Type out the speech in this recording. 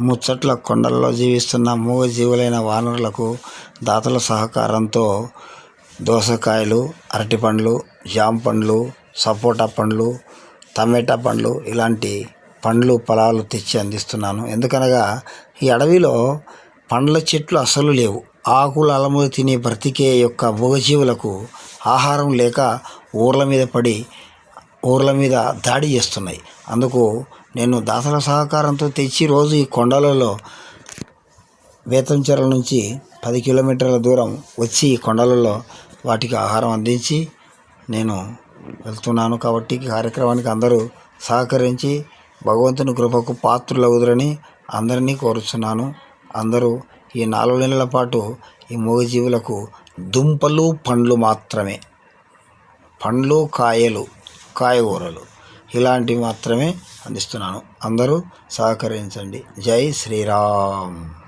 ముచ్చట్ల కొండల్లో జీవిస్తున్న మూగజీవులైన వానరులకు దాతల సహకారంతో దోసకాయలు అరటిపండ్లు జామ పండ్లు సపోటా పండ్లు టమాటా పండ్లు ఇలాంటి పండ్లు ఫలాలు తెచ్చి అందిస్తున్నాను. ఎందుకనగా ఈ అడవిలో పండ్ల చెట్లు అసలు లేవు. ఆకులు అలములు తిని బ్రతికే యొక్క మూగజీవులకు ఆహారం లేక ఊర్ల మీద పడి ఊర్ల మీద దాడి చేస్తున్నాయి. అందుకు నేను దాతల సహకారంతో తెచ్చి రోజు ఈ కొండలలో బేతంచెర నుంచి పది కిలోమీటర్ల దూరం వచ్చి ఈ కొండలలో వాటికి ఆహారం అందించి నేను వెళ్తున్నాను కాబట్టి కార్యక్రమానికి అందరూ సహకరించి భగవంతుని కృపకు పాత్రులవుదురని అందరినీ కోరుచున్నాను. అందరూ ఈ నాలుగు నెలల పాటు ఈ మూగజీవులకు దుంపలు పండ్లు మాత్రమే. పండ్లు కాయలు కాయగూరలు ఇలాంటివి మాత్రమే అందిస్తున్నాను. అందరూ సహకరించండి. జై శ్రీరామ్.